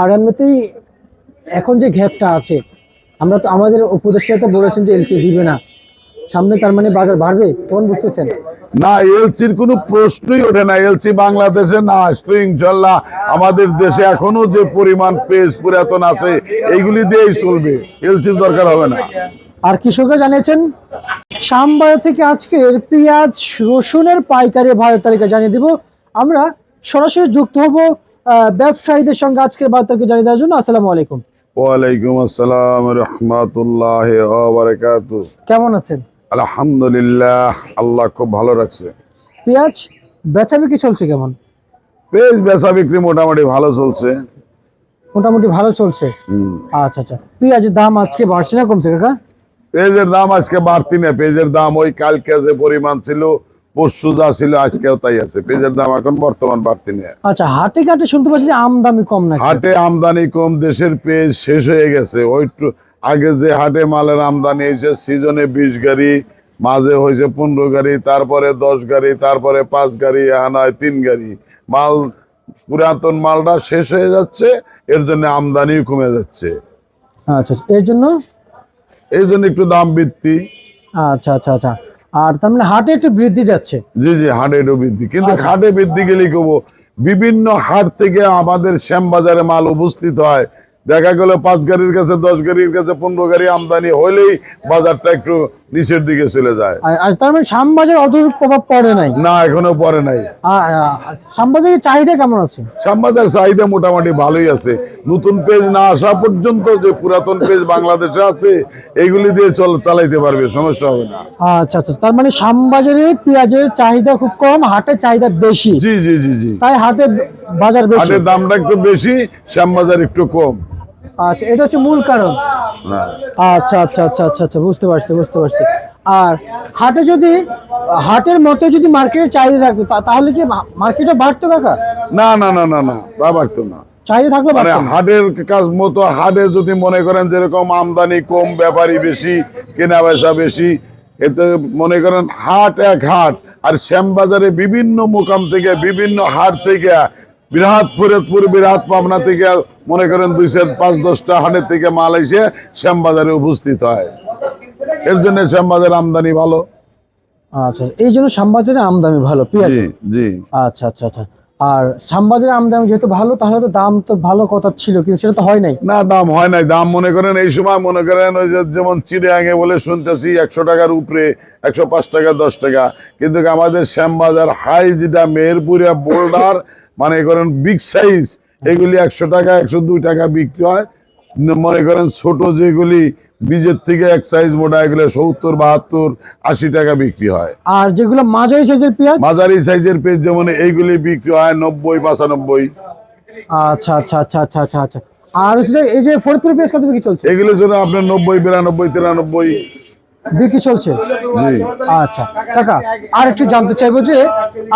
আর এমনিতেই এখন যে গ্যাপটা আছে আমরা তো আমাদের উপদেষ্টা তো বলেছেন যে এলসি দিবে না। সামনে তার মানে বাজার বাড়বে কেমন বুঝতেছেন? না এলসির কোনো প্রশ্নই ওঠে না। এলসি বাংলাদেশে না আসলে ইনশাল্লাহ আমাদের দেশে এখনও যে পরিমাণ পেজ পুরাতন আছে এইগুলি দিয়েই চলবে। এলসির দরকার হবে না। আর কৃষকরা জানিয়েছেন সামবাজার থেকে আজকের পেঁয়াজ রসুনের পাইকারি ভাড়া তালিকা জানিয়ে দিব। আমরা সরাসরি যুক্ত হব ব্যবসায়ীদের সঙ্গে আজকের বাজার তালিকা জানিয়ে দেওয়ার জন্য আসসালামু আলাইকুম। ওয়ালাইকুম আসসালাম রহমতুল্লাহ বারাকাত। কেমন আছেন? আলহামদুলিল্লাহ আল্লাহ খুব ভালো রাখছে। পেঁয়াজ বেচা বিক্রি চলছে কেমন? পেজ বেচা বিক্রি মোটামুটি ভালো চলছে। মোটামুটি ভালো চলছে। আচ্ছা আচ্ছা। পেঁয়াজের দাম আজকে বাড়ছে না কমছে কাকা? পেঁয়াজের দাম আজকে বাড়তি না। পেঁয়াজের দাম ওই কালকে যে পরিমাণ ছিল পরশু যা ছিল আজকেও তাই আছে। পেঁয়াজের দাম এখন বর্তমান বাড়তি নেই আচ্ছা হাটে ঘাটে শুনতে পাচ্ছি যে আমদামি কম নাকি? হাটে আমদানি কম দেশের পেঁয়াজ শেষ হয়ে গেছে। ওই আগে যে হাটে মালের আমদানি হয়েছে সিজনে বিশ গাড়ি মাঝে হয়েছে পনেরো গাড়ি তারপরে দশ গাড়ি তারপরে পাঁচ গাড়ি আনায় তিন গাড়ি। মাল পুরাতন মালটা শেষ হয়ে যাচ্ছে এর জন্য আমদানি কমে যাচ্ছে। আচ্ছা আচ্ছা, এর জন্য? এই জন্য একটু দাম বৃদ্ধি। আচ্ছা আচ্ছা আচ্ছা। আর তার মানে হাটে একটু বৃদ্ধি যাচ্ছে। জি জি হাটে একটু বৃদ্ধি। কিন্তু হাটে বৃদ্ধি গেলেই কব বিভিন্ন হাট থেকে আমাদের শ্যামবাজারে মাল উপস্থিত হয়। দেখা গেল পাঁচ গাড়ির কাছে দশ গাড়ির কাছে পনেরো গাড়ি আমদানি হলেই বাজারটা একটু নিচের দিকে চলে যায়। আর- তার মানে শ্যামবাজার অত প্রভাব পড়ে নাই? না এখনও পরে নাই। শ্যামবাজারের চাহিদা কেমন আছে? শ্যামবাজার চাহিদা মোটামুটি ভালোই আছে। নতুন পেজ না আসা পর্যন্ত যে পুরাতন পেজ বাংলাদেশে আছে এগুলি দিয়ে চল চালাইতে পারবে সমস্যা হবে না। আচ্ছা আচ্ছা। তার মানে শ্যামবাজারে পেঁয়াজের চাহিদা খুব কম হাটের চাহিদা বেশি। জি জি জি জি। তাই হাটে বাজার বেশি। হাটের দামটা একটু বেশি শ্যামবাজার একটু কম। আচ্ছা এটা হচ্ছে মূল কারণ। আচ্ছা আচ্ছা আচ্ছা আচ্ছা আচ্ছা বুঝতে পারছি বুঝতে পারছি। আর হাটে যদি হাটের মতো যদি মার্কেটে চাহিদা থাকতো তাহলে কি মার্কেটে বাড়তো কাকা? না না না না না তা পারতো না। চাহিদা থাকলে মানে বাড়তো না। হাটের কাজ মতো হাটে যদি মনে করেন যেরকম আমদানি কম ব্যাপারী বেশি কেনা বেচা বেশি এতে মনে করেন হাট এক হাট আর শ্যামবাজারে বিভিন্ন মোকাম থেকে বিভিন্ন হাট থেকে বিরাট ফরিদপুর বিরাট পাবনা থেকে মনে করেন দুই চার পাঁচ দশটা হাটের থেকে মাল এসে শ্যামবাজারে উপস্থিত হয়। এর জন্য শ্যামবাজার আমদানি ভালো। আচ্ছা এই জন্য শ্যামবাজারে আমদানি ভালো পেঁয়াজ? জি জি। আচ্ছা আচ্ছা আচ্ছা। আর শ্যামবাজারে আমদানি যেহেতু ভালো তাহলে তো দাম তো ভালো কথা ছিল কিন্তু সেটা তো হয় নাই। না দাম হয় নাই। দাম মনে করেন এই সময় মনে করেন ওই যেমন চিড়িয়াঙ্গে বলে শুনতেছি একশো টাকার উপরে একশো পাঁচ টাকা দশ টাকা। কিন্তু আমাদের শ্যামবাজার হাই যেটা মেহেরপুরে বোল্ডার মানে করেন বিগ সাইজ এগুলি একশো টাকা একশো দুই টাকা বিক্রি হয়। মনে করেন ছোট যেগুলি বীজের থেকে এক সাইজ মোটা এগুলো সত্তর বাহাত্তর আশি টাকা বিক্রি হয়। আর যেগুলো মাঝারি সাইজের পেঁয়াজ? মাঝারি সাইজের পেজ যেমন এইগুলি বিক্রি হয় নব্বই পঁচানব্বই। আচ্ছা আচ্ছা আচ্ছা আচ্ছা আচ্ছা আচ্ছা। আর এই যে ফরিদপুর পেঁয়াজ কত বিক্রি চলছে? এগুলো জন্য আপনার নব্বই বিরানব্বই তিরানব্বই। বিক্রি চলছে? জি। আচ্ছা। কাকা আর একটু জানতে চাইব যে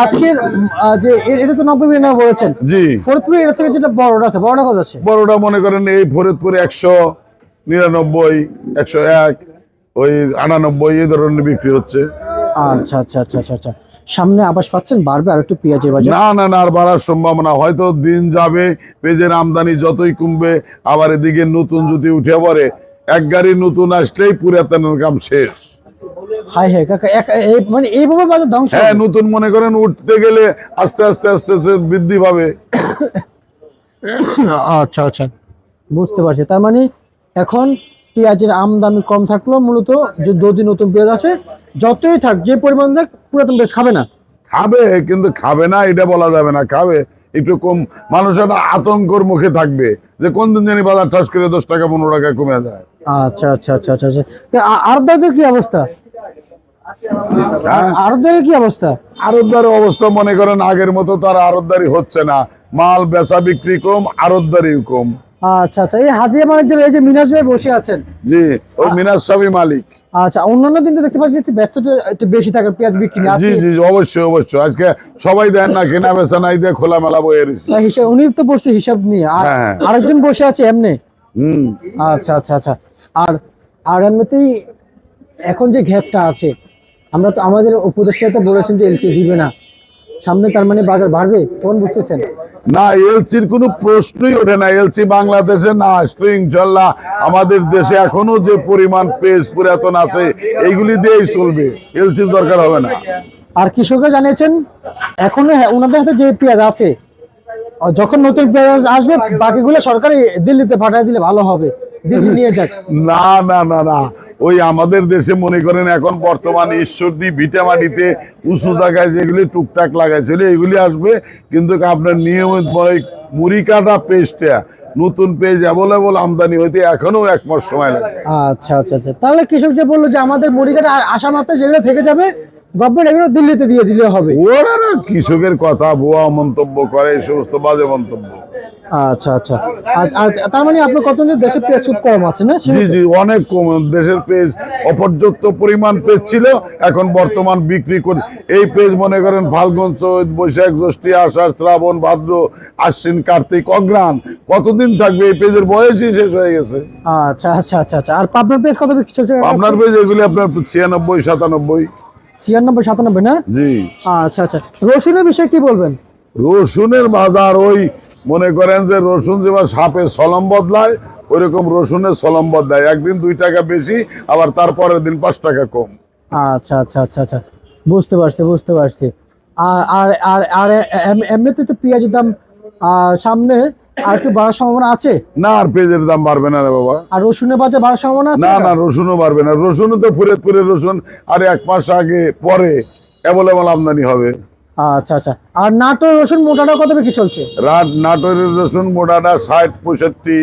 আজকের যে এটা তো নব্বই বিরানব্বই বলেছেন। জি। ফরিদপুরে এটা থেকে যেটা বড়টা আছে বড়টা কত আছে? বড়টা মনে করেন এই ফরিদপুরে একশো নিরানব্বই একশো এক ওই আটানব্বই এই ধরনের বিক্রি হচ্ছে। আচ্ছা আচ্ছা আচ্ছা আচ্ছা আচ্ছা। সামনে আবাস পাচ্ছেন বাড়বে আর একটু পেঁয়াজের বাজার? না না না আর বাড়ার সম্ভাবনা। হয়তো দিন যাবে পেঁয়াজের আমদানি যতই কমবে আবার এদিকে নতুন যদি উঠে পড়ে এক গাড়ি নতুন আসলেই পুরাতনের কাম শেষ। হাই কাকা মানে এইভাবে বাজার ধ্বংস হ্যাঁ নতুন মনে করেন উঠতে গেলে আস্তে আস্তে আস্তে আস্তে বৃদ্ধি পাবে। আচ্ছা আচ্ছা বুঝতে পারছি। তার মানে এখন পেঁয়াজের আমদানি কম থাকলেও মূলত যে যদি নতুন পেঁয়াজ আছে যতই থাক যে পরিমাণ থাক পুরাতন পেঁয়াজ খাবে না। খাবে কিন্তু খাবে না এটা বলা যাবে না খাবে। একটু কম মানুষ একটা আতঙ্কর মুখে থাকবে যে কোন দিন জানি বাজার ঠাস করে দশ টাকা পনেরো টাকা কমে যায়। আচ্ছা আচ্ছা আচ্ছা আচ্ছা আচ্ছা। কি অবস্থা? হ্যাঁ? কি অবস্থা? অবস্থা মনে করেন আগের মতো তার হচ্ছে না। মাল বেচা বিক্রি কম আরতদারিও কম। আচ্ছা আচ্ছা এই হাদিয়া ম্যানেজার এই যে মিনাজ ভাই বসে আছেন। জি ওই মিনাজ সাবি মালিক। আচ্ছা অন্যান্য দিন তো দেখতে পাচ্ছি একটু ব্যস্ততা একটু বেশি থাকে পেঁয়াজ বিক্রি। জি জি অবশ্যই অবশ্যই। আজকে সবাই দেন না কেনা বেচা নাই দিয়ে খোলা মেলা বয়ে রয়েছে। হিসাব উনি তো বসছে হিসাব নিয়ে। আর হ্যাঁ। আরেকজন বসে আছে এমনি। হম। আচ্ছা আচ্ছা আচ্ছা। আর আর এমনিতেই এখন যে গ্যাপটা আছে আমরা তো আমাদের উপদেষ্টা তো বলেছেন যে এলসি দিবে না। সামনে তার মানে বাজার বাড়বে কেমন বুঝতেছেন? না এলসির কোনো প্রশ্নই ওঠে না। এলসি বাংলাদেশে না আসলে ইনশাল্লাহ আমাদের দেশে এখনও যে পরিমাণ পেজ পুরাতন আছে এইগুলি দিয়েই চলবে। এলসির দরকার হবে না। আর কৃষকরা জানিয়েছেন এখনও হ্যাঁ, ওনাদের হাতে যে পেঁয়াজ আছে যখন নতুন পেঁয়াজ আসবে বাকিগুলো সরকারি দিল্লিতে পাঠিয়ে দিলে ভালো হবে। দিল্লি নিয়ে যাক। না না না না। ওই আমাদের দেশে মনে করেন এখন বর্তমান ঈশ্বরদী ভিটামাটিতে উঁচু জায়গায় যেগুলি টুকটাক লাগাইছিল এগুলি আসবে। কিন্তু আপনার নিয়মিত মুড়ি কাটা পেস্টটা নতুন পেজ অ্যাভেলেবল আমদানি হইতে এখনও এক মাস সময় লাগে। আচ্ছা আচ্ছা আচ্ছা। তাহলে কৃষক যে বলল যে আমাদের মুড়িঘাটে আসা মাত্রায় যেগুলো থেকে যাবে গভর্নমেন্ট এগুলো দিল্লিতে দিয়ে দিলে হবে। ওরা না কৃষকের কথা ভুয়া মন্তব্য করে এই সমস্ত বাজে মন্তব্য। আচ্ছা আচ্ছা। তার মানে আপনার কত দেশে পেঁয়াজ খুব কম আছে না জি জি অনেক কম। দেশের পেজ অপর্যাপ্ত পরিমাণ পেজ ছিল এখন বর্তমান বিক্রি করে এই পেজ মনে করেন ফাল্গুন চৈত বৈশাখ জ্যৈষ্ঠী আষাঢ় শ্রাবণ ভাদ্র আশ্বিন কার্তিক অগ্রাণ কতদিন থাকবে? এই পেজের বয়সই শেষ হয়ে গেছে। আচ্ছা আচ্ছা আচ্ছা আচ্ছা। আর পাবনার পেজ কত বিক্রি আপনার পেজ এগুলি আপনার ছিয়ানব্বই সাতানব্বই। ছিয়ানব্বই সাতানব্বই না? জি। আচ্ছা আচ্ছা। রসুনের বিষয়ে কি বলবেন? রসুনের বাজার ওই মনে করেন যে রসুন যেবার সাপে সলম বদলায় ওইরকম রসুনের সলম বদলায়। একদিন দুই টাকা বেশি আবার তারপরের দিন পাঁচ টাকা কম। আচ্ছা আচ্ছা আচ্ছা আচ্ছা। বুঝতে পারছি বুঝতে পারছি। আর আর আর আর এম- এমনিতে তো পেঁয়াজের দাম সামনে আর একটু বাড়ার সম্ভাবনা আছে? না আর পেঁয়াজের দাম বাড়বে না রে বাবা। আর রসুনের বাজার বাড়ার সম্ভাবনা আছে? না না রসুনও বাড়বে না। রসুনও তো ফুরে ফুরে রসুন আর এক মাস আগে পরে অ্যাভেলেবল আমদানি হবে। আচ্ছা আচ্ছা। আর নাটোর রসুন মোটাটা কত বিক্রি চলছে? রাত নাটোরের রসুন মোটাটা ষাট পঁয়ষট্টি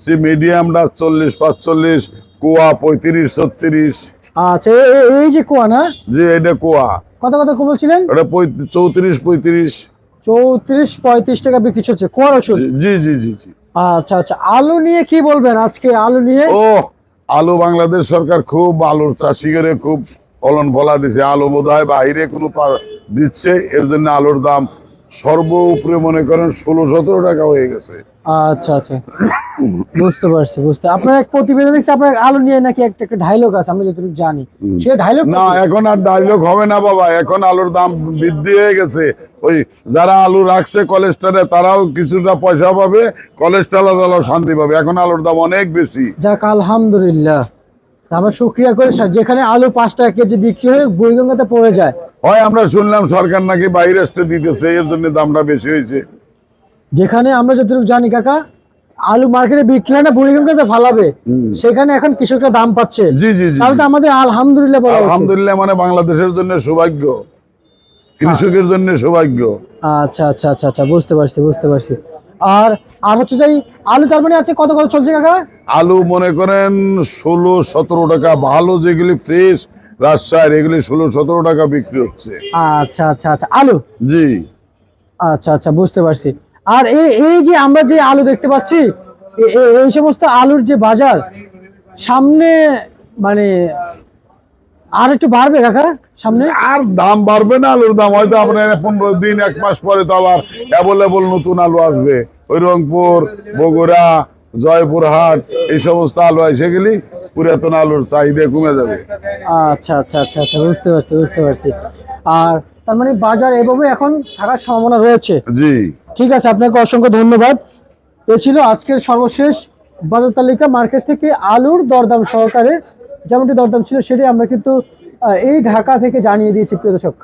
সে মিডিয়ামটা চল্লিশ পাঁচচল্লিশ কুয়া পঁয়ত্রিশ ছত্রিশ। আচ্ছা এই যে কোয়া না? যে এটা কুয়া। কত কত বলছিলেন? ওটা চৌত্রিশ পঁয়ত্রিশ। চৌত্রিশ পঁয়ত্রিশ টাকা বিক্রি হচ্ছে কোয়া রসুন জি জি জি জি আচ্ছা আচ্ছা। আলু নিয়ে কি বলবেন আজকে? আলু নিয়ে? ও আলু বাংলাদেশ সরকার খুব আলুর চাষি করে খুব ফলন ফলা দিছে। আলু বোধ হয় বাইরে কোনো দিচ্ছে এর জন্য আলুর দাম সর্ব উপরে মনে করেন ষোলো সতেরো টাকা হয়ে গেছে। আচ্ছা আচ্ছা। বুঝতে পারছি বুঝতে আপনার এক প্রতিবেদন দেখছি আপনার আলু নিয়ে নাকি একটা একটা ডায়লগ আছে আমরা যতটুকু জানি। সে ডায়লগ না এখন আর ডায়লগ হবে না বাবা এখন আলুর দাম বৃদ্ধি হয়ে গেছে। ওই যারা আলু রাখছে কলেস্ট্রলে তারাও কিছুটা পয়সা পাবে কলেস্ট্রল শান্তি পাবে। এখন আলুর দাম অনেক বেশি। যাক আলহামদুলিল্লাহ। আমরা শুক্রিয়া করে যেখানে আলু পাঁচ টাকা কেজি বিক্রি হয়ে বুড়িগঙ্গাতে পড়ে যায় হয় আমরা শুনলাম সরকার নাকি বাইরে আসতে দিতেছে এর জন্য দামটা বেশি হয়েছে। যেখানে আমরা যতটুকু জানি কাকা আলু মার্কেটে বিক্রি হয় না বুড়িগঙ্গাতে ফালাবে। সেখানে এখন কৃষকরা দাম পাচ্ছে। জি জি জি তাহলে তো আমাদের আলহামদুলিল্লাহ আলহামদুলিল্লাহ মানে বাংলাদেশের জন্য সৌভাগ্য। কৃষকের জন্য সৌভাগ্য। আচ্ছা আচ্ছা আচ্ছা আচ্ছা বুঝতে পারছি বুঝতে পারছি। আর আর হচ্ছে যাই আলু তার মানে আছে কত কত চলছে কাকা? আলু মনে করেন ষোলো সতেরো টাকা ভালো যেগুলি ফ্রেশ রাজশাহীর এগুলি ষোলো সতেরো টাকা বিক্রি হচ্ছে। আচ্ছা আচ্ছা আচ্ছা আলু? জি। আচ্ছা আচ্ছা বুঝতে পারছি। আর এই এই যে আমরা যে আলু দেখতে পাচ্ছি এই সমস্ত আলুর যে বাজার সামনে মানে আর একটু বাড়বে কাকা সামনে? আর দাম বাড়বে না আলুর দাম হয়তো আপনার পনেরো দিন এক মাস পরে তো আবার অ্যাভেলেবল নতুন আলু আসবে। ওই রংপুর বগুড়া জয়পুরহাট এই সমস্ত আলু এসে গেলি পুরাতন আলুর চাহিদা কমে যাবে। আচ্ছা আচ্ছা আচ্ছা আচ্ছা বুঝতে পারছি বুঝতে পারছি। আর তার মানে বাজার এভাবে এখন থাকার সম্ভাবনা রয়েছে? জি। ঠিক আছে আপনাকে অসংখ্য ধন্যবাদ। এ ছিল আজকের সর্বশেষ বাজার তালিকা মার্কেট থেকে আলুর দরদাম সহকারে। যেমনটি দরদাম ছিল সেটি আমরা কিন্তু এই ঢাকা থেকে জানিয়ে দিয়েছি প্রিয় দর্শক।